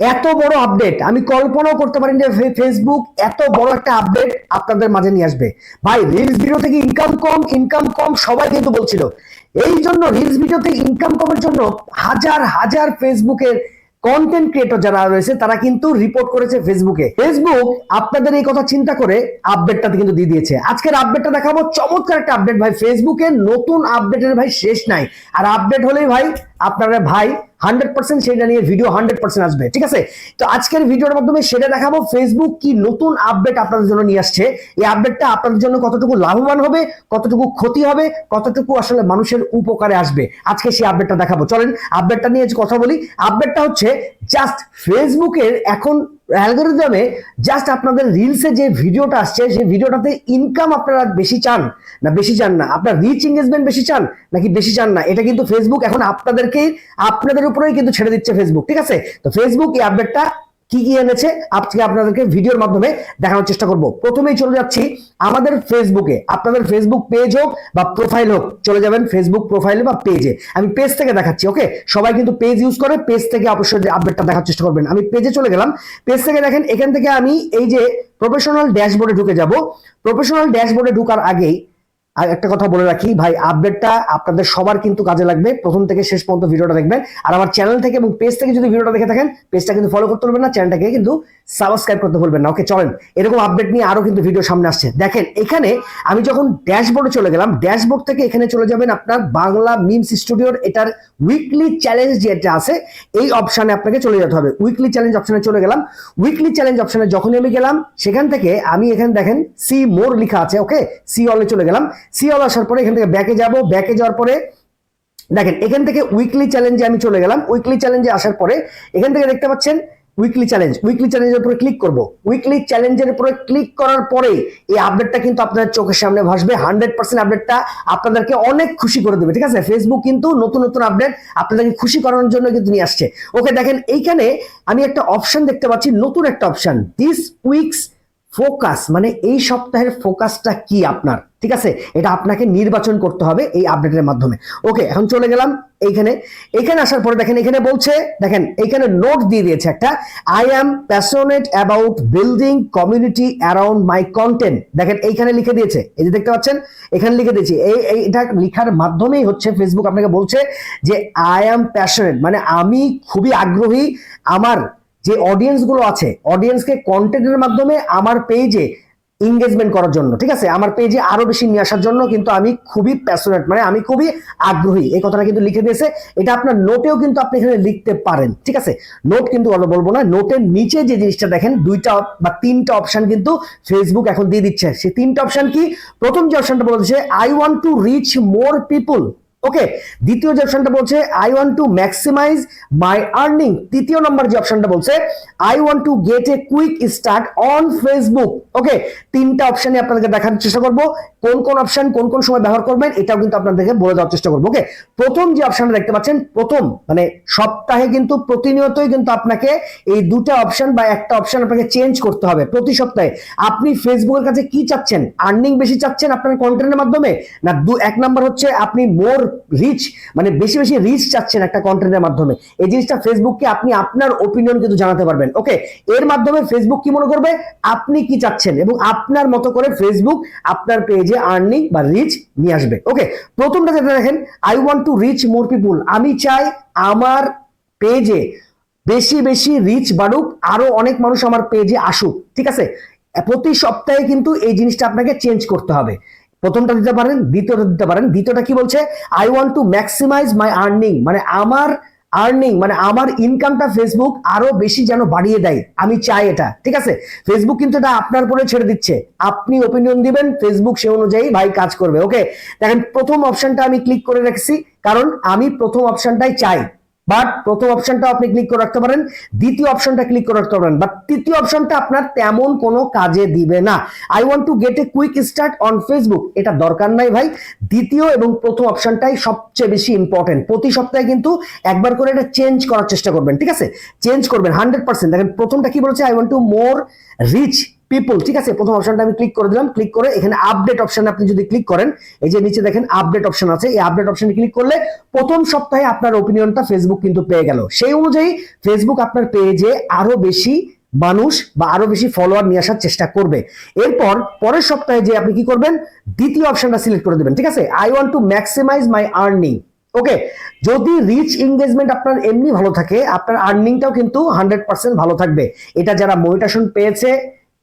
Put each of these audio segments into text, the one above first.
এত বড় আপডেট আমি কল্পনাও করতে পারি যে ফেসবুক এত বড় একটা আপডেট আপনাদের মাঝে নিয়ে আসবে। ভাই রিলস ভিডিও থেকে ইনকাম কম ইনকাম কম, সবাই কিন্তু বলছিল। এই জন্য রিলস ভিডিও থেকে ইনকাম কমের জন্য হাজার হাজার ফেসবুকের কন্টেন্ট ক্রিয়েটর যারা রয়েছে, তারা কিন্তু রিপোর্ট করেছে ফেসবুকে ফেসবুক আপনাদের এই কথা চিন্তা করে আপডেটটা কিন্তু দিয়ে দিয়েছে। আজকের আপডেটটা দেখাবো, চমৎকার একটা আপডেট ভাই। ফেসবুকের নতুন আপডেটের ভাই শেষ নাই। আর আপডেট হলেই ভাই, আপনারা ভাই হান্ড্রেড পার্সেন্ট সেটা নিয়ে ভিডিও হান্ড্রেড পার্সেন্ট আসবে, ঠিক আছে? তো আজকের ভিডিওর মাধ্যমে সেটা দেখাবো ফেসবুক কি নতুন আপডেট আপনাদের জন্য নিয়ে আসছে? এই আপডেটটা আপনাদের জন্য কতটুকু লাভবান হবে, কতটুকু ক্ষতি হবে, কতটুকু আসলে মানুষের উপকারে আসবে? আজকে সেই আপডেটটা দেখাবো। চলেন আপডেটটা নিয়ে কথা বলি আপডেটটা হচ্ছে জাস্ট ফেসবুকের এখন অ্যালগোরিদমে জাস্ট আপনাদের রিলসে যে ভিডিওটা আসছে, সেই ভিডিওটাতে ইনকাম আপনারা বেশি চান না বেশি চান না? আপনার রিচ এঙ্গেজমেন্ট বেশি চান নাকি বেশি চান না? এটা কিন্তু ফেসবুক এখন আপনাদেরকেই, আপনাদের উপরেই কিন্তু ছেড়ে দিচ্ছে ফেসবুক ঠিক আছে? তো ফেসবুক এই আপডেটটা কি কি এনেছে আজকে আপনাদেরকে ভিডিওর মাধ্যমে দেখানোর চেষ্টা করব। প্রথমেই চলে যাচ্ছি আমাদের ফেসবুকে আপনাদের ফেসবুক পেজ হোক বা প্রোফাইল হোক, চলে যাবেন ফেসবুক প্রোফাইলে বা পেজে আমি পেজ থেকে দেখাচ্ছি ওকে সবাই কিন্তু পেজ ইউজ করে পেজ থেকে অবশ্যই আপডেটটা দেখার চেষ্টা করবেন। আমি পেজে চলে গেলাম। পেজ থেকে দেখেন, এখান থেকে আমি এই যে প্রফেশনাল ড্যাশবোর্ডে ঢুকে যাব। প্রফেশনাল ড্যাশবোর্ডে ঢোকার আগেই আর একটা কথা বলে রাখি, ভাই আপডেটটা আপনাদের সবার কিন্তু কাজে লাগবে। প্রথম থেকে শেষ পর্যন্ত ভিডিওটা দেখবেন। আর আমার চ্যানেল থেকে এবং পেজ থেকে যদি ভিডিওটা দেখে থাকেন পেজটা কিন্তু ফলো করতে ভুলবেন না চ্যানেলটাকে কিন্তু সাবস্ক্রাইব করতে ভুলবেন না। ওকে চলেন। এরকম আপডেট নিয়ে আরও কিন্তু ভিডিও সামনে আসছে। দেখেন, এখানে আমি যখন ড্যাশবোর্ডে চলে গেলাম ড্যাশবোর্ড থেকে এখানে চলে যাবেন আপনার বাংলা মিমস স্টুডিওর এটার উইকলি চ্যালেঞ্জ যেটা আছে, এই অপশানে আপনাকে চলে যেতে হবে। উইকলি চ্যালেঞ্জ অপশানে চলে গেলাম। উইকলি চ্যালেঞ্জ অপশানে যখনই আমি গেলাম, সেখান থেকে আমি এখানে দেখেন সি মোর লেখা আছে ওকে সি অলে চলে গেলাম। সি অল আসার পরে এখান থেকে ব্যাকে যাব। ব্যাকে যাওয়ার পরে, দেখেন, এখান থেকে উইকলি চ্যালেঞ্জে আমি চলে গেলাম। উইকলি চ্যালেঞ্জে আসার পরে এখান থেকে দেখতে পাচ্ছেন উইকলি চ্যালেঞ্জ উইকলি চ্যালেঞ্জের উপরে ক্লিক করব। উইকলি চ্যালেঞ্জের উপরে ক্লিক করার পরে এই আপডেটটা কিন্তু আপনাদের চোখের সামনে ভাসবে। হান্ড্রেড পার্সেন্ট আপডেটটা আপনাদেরকে অনেক খুশি করে দেবে, ঠিক আছে? ফেসবুক কিন্তু নতুন নতুন আপডেট আপনাদেরকে খুশি করানোর জন্য কিন্তু নিয়ে আসছে। ওকে দেখেন, এইখানে আমি একটা অপশন দেখতে পাচ্ছি, নতুন একটা অপশন দিস উইকস ফোকাস মানে এই সপ্তাহের ফোকাসটা কি আপনার? ঠিক আছে? এটা আপনাকে নির্বাচন করতে হবে এই আপডেটের মাধ্যমে। ওকে, এখন চলে গেলাম এইখানে। এখানে আসার পরে দেখেন, এখানে বলছে, দেখেন, এখানে নোট দিয়ে দিয়েছে একটা I am passionate about building community around my content দেখেন, এইখানে লিখে দিয়েছে। এই যে দেখতে পাচ্ছেন, এখানে লিখে দিয়েছি। এই, এই- এটা লেখার মাধ্যমেই হচ্ছে ফেসবুক আপনাকে বলছে যে আই অ্যাম প্যাশনেট মানে আমি খুবই আগ্রহী, আমার যে অডিয়েন্সগুলো আছে অডিয়েন্সকে কন্টেন্টের মাধ্যমে আমার পেজে ইংগেজমেন্ট করার জন্য, ঠিক আছে? আমার পেজে আরও বেশি নিয়ে আসার জন্য কিন্তু আমি খুবই প্যাশনেট মানে আমি খুবই আগ্রহী। এই কথাটা কিন্তু লিখে দিয়েছে। এটা আপনার নোটেও কিন্তু আপনি এখানে লিখতে পারেন, ঠিক আছে? নোট কিন্তু বলব না নোটের নিচে যে জিনিসটা দেখেন, দুইটা বা তিনটা অপশন কিন্তু ফেসবুক এখন দিয়ে দিচ্ছে। সেই তিনটা অপশন কি? প্রথম যে অপশনটা বলছে I want to reach more people okay দ্বিতীয় যে অপশনটা বলছে I want to maximize my earning তৃতীয় নম্বর যে অপশনটা বলছে I want to get a quick start on Facebook okay তিনটা অপশনে আপনাদেরকে দেখার চেষ্টা করব। কোন কোন অপশন কোন কোন সময় ব্যবহার করবেন, এটাও কিন্তু আপনাদেরকে বলে দেওয়ার চেষ্টা করব। ওকে প্রথম যে অপশনটা দেখতে পাচ্ছেন, প্রথম মানে সপ্তাহে কিন্তু প্রতিনিয়তই কিন্তু আপনাকে এই দুটো অপশন বা একটা অপশন আপনাকে চেঞ্জ করতে হবে প্রতি সপ্তাহে। আপনি ফেসবুকের কাছে কি চাচ্ছেন? আর্নিং বেশি চাচ্ছেন আপনার কন্টেন্টের মাধ্যমে? না দু, এক নাম্বার হচ্ছে আপনি মোর রিচ মানে বেশি বেশি রিচ চাচ্ছেন একটা কন্টেন্টের মাধ্যমে। এই জিনিসটা ফেসবুককে আপনি আপনার ওপিনিয়ন কিন্তু জানাতে পারবেন। ওকে এর মাধ্যমে ফেসবুক কি মনে করবে? আপনি কি চাচ্ছেন? এবং আপনার মতো করে ফেসবুক আপনার পেজে আর্নিং বা রিচ নিয়ে আসবে। ওকে প্রথমটা যেটা দেখেন I want to reach more people আমি চাই আমার পেজে বেশি বেশি রিচ বাড়ুক, আরও অনেক মানুষ আমার পেজে আসুক। ঠিক আছে? প্রতি সপ্তাহে কিন্তু এই জিনিসটা আপনাকে চেঞ্জ করতে হবে। প্রথমটা দিতে পারেন, দ্বিতীয়টা দিতে পারেন। দ্বিতীয়টা কি বলছে? I want to maximize my earning মানে আমার আর্নিং মানে আমার ইনকামটা ফেসবুক আরও বেশি যেন বাড়িয়ে দেয়। আমি চাই এটা, ঠিক আছে? ফেসবুক কিন্তু এটা আপনার উপরে ছেড়ে দিচ্ছে। আপনি ওপিনিয়ন দিবেন ফেসবুক সে অনুযায়ী ভাই কাজ করবে ওকে দেখেন, প্রথম অপশনটা আমি ক্লিক করে রেখেছি, কারণ আমি প্রথম অপশনটাই চাই। বাট প্রথম অপশনটা আপনি ক্লিক করে রাখতে পারেন, দ্বিতীয় অপশনটা ক্লিক করে রাখতে পারেন বাট তৃতীয় অপশনটা আপনার তেমন কোনো কাজে দিবে না। I want to get a quick start on Facebook এটা দরকার নাই ভাই। দ্বিতীয় এবং প্রথম অপশনটাই সবচেয়ে বেশি ইম্পর্টেন্ট প্রতি সপ্তাহে কিন্তু একবার করে এটা চেঞ্জ করার চেষ্টা করবেন, ঠিক আছে? চেঞ্জ করবেন হান্ড্রেড পার্সেন্ট দেখেন, প্রথমটা কি বলেছে? I want to more reach people ঠিক আছে? প্রথম অপশনটা আমি ক্লিক করে দিলাম। ক্লিক করে এখানে আপডেট অপশন আপনি যদি ক্লিক করেন, এই যে নিচে দেখেন আপডেট অপশন আছে, এই আপডেট অপশনে ক্লিক করলে প্রথম সপ্তাহে আপনার ওপিনিয়নটা ফেসবুক কিন্তু পেয়ে গেল। সেই অনুযায়ী ফেসবুক আপনার পেজে আরও বেশি মানুষ বা আরও বেশি ফলোয়ার নিয়ে আসার চেষ্টা করবে। এরপর পরের সপ্তাহে যে আপনি কি করবেন? দ্বিতীয় অপশনটা সিলেক্ট করে দেবেন, ঠিক আছে? I want to maximize my earning okay যদি রিচ এঙ্গেজমেন্ট আপনার এমনি ভালো থাকে, আপনার আর্নিংটাও কিন্তু হান্ড্রেড পার্সেন্ট ভালো থাকবে। এটা যারা মনিটেশন পেয়েছে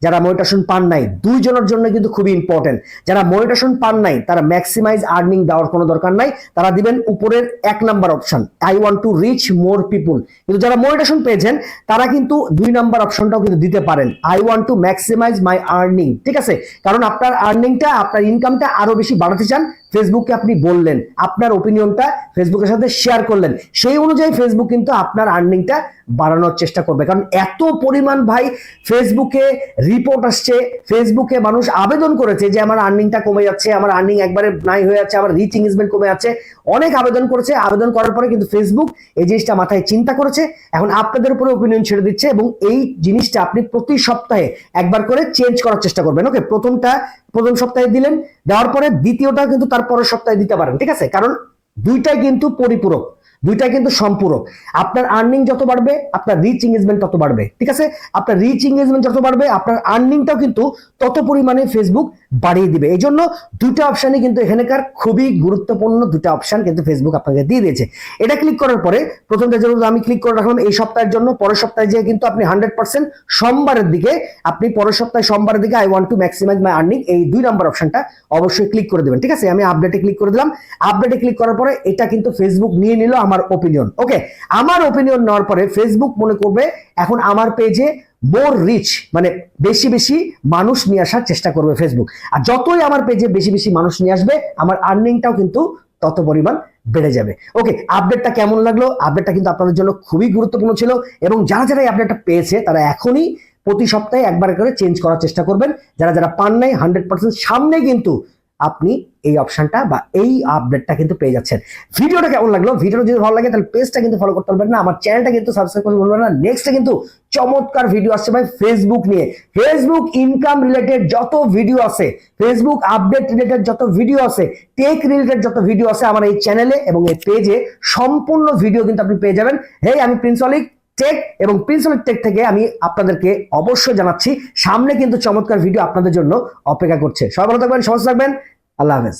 যারা মনিটেশন পান নাই, দুইজনের জন্য কিন্তু খুবই ইম্পর্টেন্ট যারা মনিটেশন পান নাই, তারা ম্যাক্সিমাইজ আর্নিং দেওয়ার কোনো দরকার নাই। তারা দিবেন উপরের এক number option I want to reach more people কিন্তু যারা মনিটেশন পেয়েছেন, তারা কিন্তু দুই নাম্বার অপশনটাও কিন্তু দিতে পারেন। I want to maximize my earning ঠিক আছে? কারণ আপনার আর্নিংটা আপনার ইনকামটা আরও বেশি বাড়াতে চান ফেসবুকে আপনি বললেন, আপনার ওপিনিয়নটা ফেসবুকের সাথে শেয়ার করলেন, সেই অনুযায়ী ফেসবুক কিন্তু আপনার আর্নিংটা বাড়ানোর চেষ্টা করবে। কারণ এত পরিমাণ ভাই ফেসবুকে রিপোর্ট আসছে ফেসবুকে মানুষ আবেদন করেছে যে আমার আর্নিংটা কমে যাচ্ছে, আমার আর্নিং একবারে নাই হয়ে যাচ্ছে আমার রিচ এঙ্গেজমেন্ট কমে যাচ্ছে অনেক আবেদন করেছে। আবেদন করার পরে কিন্তু ফেসবুক এই জিনিসটা মাথায় চিন্তা করেছে। এখন আপনাদের উপরে ওপিনিয়ন ছেড়ে দিচ্ছে এবং এই জিনিসটা আপনি প্রতি সপ্তাহে একবার করে চেঞ্জ করার চেষ্টা করবেন। ওকে প্রথমটা, প্রথম সপ্তাহে দিলেন, দেওয়ার পরে দ্বিতীয়টা কিন্তু তার পরের সপ্তাহে দিতে পারেন। ঠিক আছে? কারণ দুইটাই কিন্তু পরিপূরক। দুইটাই কিন্তু সম্পূরক। আপনার আর্নিং যত বাড়বে, আপনার রিচ এঙ্গেজমেন্ট তত বাড়বে। ঠিক আছে? আপনার রিচ এঙ্গেজমেন্ট যত বাড়বে, আপনার আর্নিংটাও কিন্তু তত পরিমাণে ফেসবুক বাড়িয়ে দিবে। এই জন্য দুইটা অপশানই কিন্তু এখানকার খুবই গুরুত্বপূর্ণ দুটা অপশন কিন্তু ফেসবুক আপনাকে দিয়ে দিয়েছে। এটা ক্লিক করার পরে প্রথমটা যেমন আমি ক্লিক করে রাখলাম এই সপ্তাহের জন্য, পরের সপ্তাহে যে কিন্তু আপনি হান্ড্রেড পার্সেন্ট সোমবারের দিকে, আপনি পরের সপ্তাহে সোমবারের দিকে I want to maximize my earning এই দুই নাম্বার অপশনটা অবশ্যই ক্লিক করে দেবেন। ঠিক আছে? আমি আপডেটে ক্লিক করে দিলাম। আপডেটে ক্লিক করার পরে এটা কিন্তু ফেসবুক নিয়ে নিল। আমার ওপিনিয়ন ওকে আমার ওপিনিয়ন নেওয়ার পরে ফেসবুক মনে করবে এখন আমার পেজে মোর রিচ মানে বেশি বেশি মানুষ নিয়ে আসার চেষ্টা করবে ফেসবুক আর যতই আমার পেজে বেশি বেশি মানুষ নিয়ে আসবে, আমার আর্নিংটাও কিন্তু তত পরিমাণ বেড়ে যাবে। ওকে আপডেটটা কেমন লাগল? আপডেটটা কিন্তু আপনাদের জন্য খুবই গুরুত্বপূর্ণ ছিল এবং যারা যারা এই আপডেটটা পেয়েছে, তারা এখনই প্রতি সপ্তাহে একবার করে চেঞ্জ করার চেষ্টা করবেন। যারা যারা পান নাই হান্ড্রেড পার্সেন্ট সামনে কিন্তু আপনি এই অপশনটা বা এই আপডেটটা কিন্তু পেয়ে যাচ্ছেন। ভিডিওটা কেমন লাগল? ভিডিওটা যদি ভালো লাগে, তাহলে পেজটা কিন্তু ফলো করতে পারবেন না। আমার চ্যানেলটা কিন্তু সাবস্ক্রাইব করতে ভুলবেন না। নেক্সটে কিন্তু চমৎকার ভিডিও আসছে ভাই ফেসবুক নিয়ে। ফেসবুক ইনকাম রিলেটেড যত ভিডিও আছে ফেসবুক আপডেট রিলেটেড যত ভিডিও আছে টেক রিলেটেড যত ভিডিও আছে, আমার এই চ্যানেলে এবং এই পেজে সম্পূর্ণ ভিডিও কিন্তু আপনি পেয়ে যাবেন। হেই আমি প্রিন্স অলিক টেক এবং প্রিন্সিপাল টেক থেকে আমি আপনাদেরকে অবশ্যই জানাচ্ছি। সামনে কিন্তু চমৎকার ভিডিও আপনাদের জন্য অপেক্ষা করছে। সবাই ভালো থাকবেন সহজ থাকবেন। আল্লাহ হাফেজ।